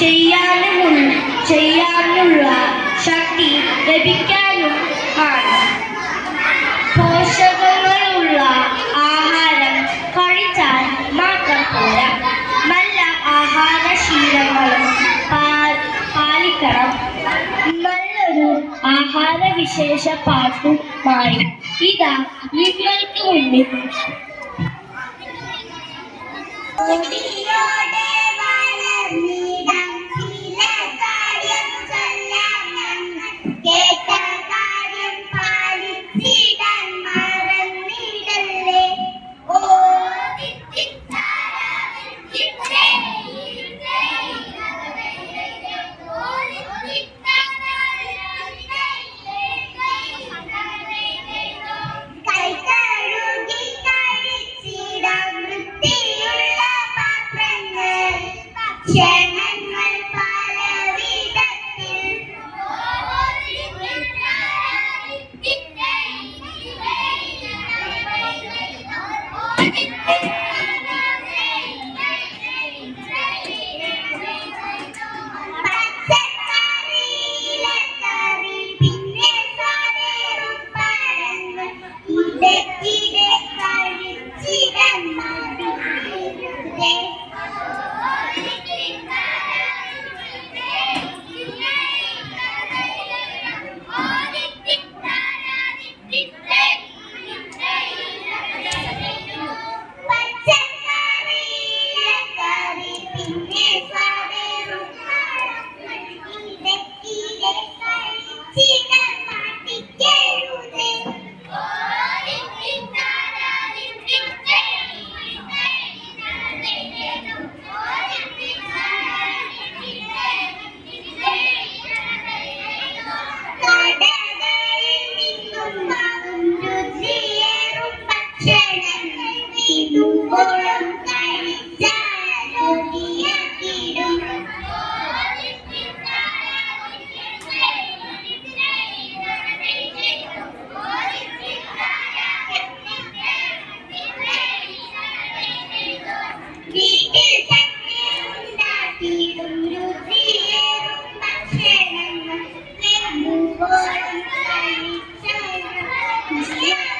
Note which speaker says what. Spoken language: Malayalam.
Speaker 1: ചെയ്യാനും ചെയ്യാനുള്ള ശക്തി ലഭിക്കാനും ആണ്. പോഷകങ്ങളുള്ള ആഹാരം കഴിച്ചാൽ മാത്രം പോരാ. നല്ല ആഹാരശീലങ്ങളും പാലിക്കണം. നല്ലൊരു ആഹാര വിശേഷ പാട്ടുമായി ഇതാ നിങ്ങൾക്ക് മുന്നിൽ.
Speaker 2: ഓടിയോടെ